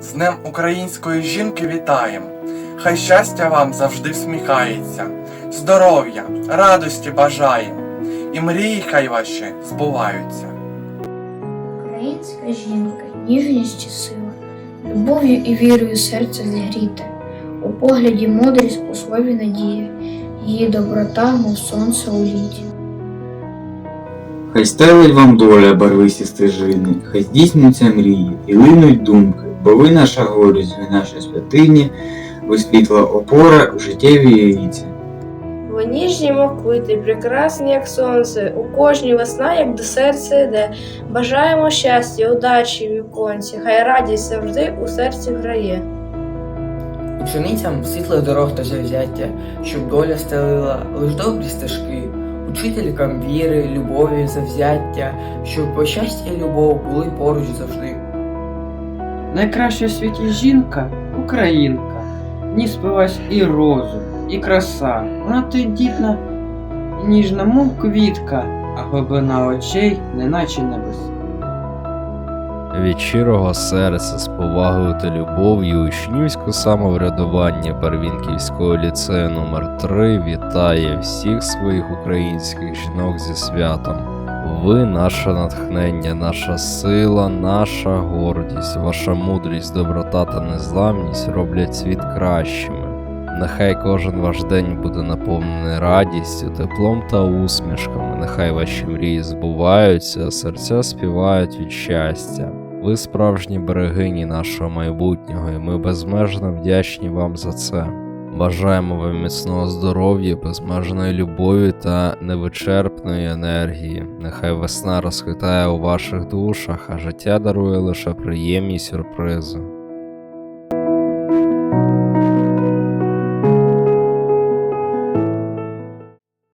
Днем української жінки вітаємо! Хай щастя вам завжди всміхається, здоров'я, радості бажаємо, і мрії хай ваші збуваються. Українська жінка, ніжність і сила, любов'ю і вірою серце зігріте, у погляді мудрість, у слові надія, її доброта, мов сонце у літі. Хай стелить вам доля барвисті стежини, хай здійснюються мрії і линуть думки, бо ви наша гордість, ви наша святині, ви світла опора у життєвій віці. Ви ніжні, мов прекрасні, як сонце, у кожній весна, як до серця йде. Бажаємо щастя, удачі в віконці, хай радість завжди у серці грає. Ученицям світлих дорог та завзяття, щоб доля стелила лиш добрі стежки, учителькам віри, любові, завзяття, щоб щастя і любов були поруч завжди. Найкраща в світі жінка українка. В ній спилась і розум, і краса. Вона тендітна і ніжна, мов квітка, а глибина очей, неначе небеса. Від щирого серця з повагою та любов'ю учнівське самоврядування Барвінківського ліцею номер 3 вітає всіх своїх українських жінок зі святом. Ви наше натхнення, наша сила, наша гордість, ваша мудрість, доброта та незламність роблять світ кращими. Нехай кожен ваш день буде наповнений радістю, теплом та усмішками. Нехай ваші мрії збуваються, а серця співають від щастя. Ви справжні берегині нашого майбутнього, і ми безмежно вдячні вам за це. Бажаємо вам міцного здоров'я, безмежної любові та невичерпної енергії. Нехай весна розквітає у ваших душах, а життя дарує лише приємні сюрпризи.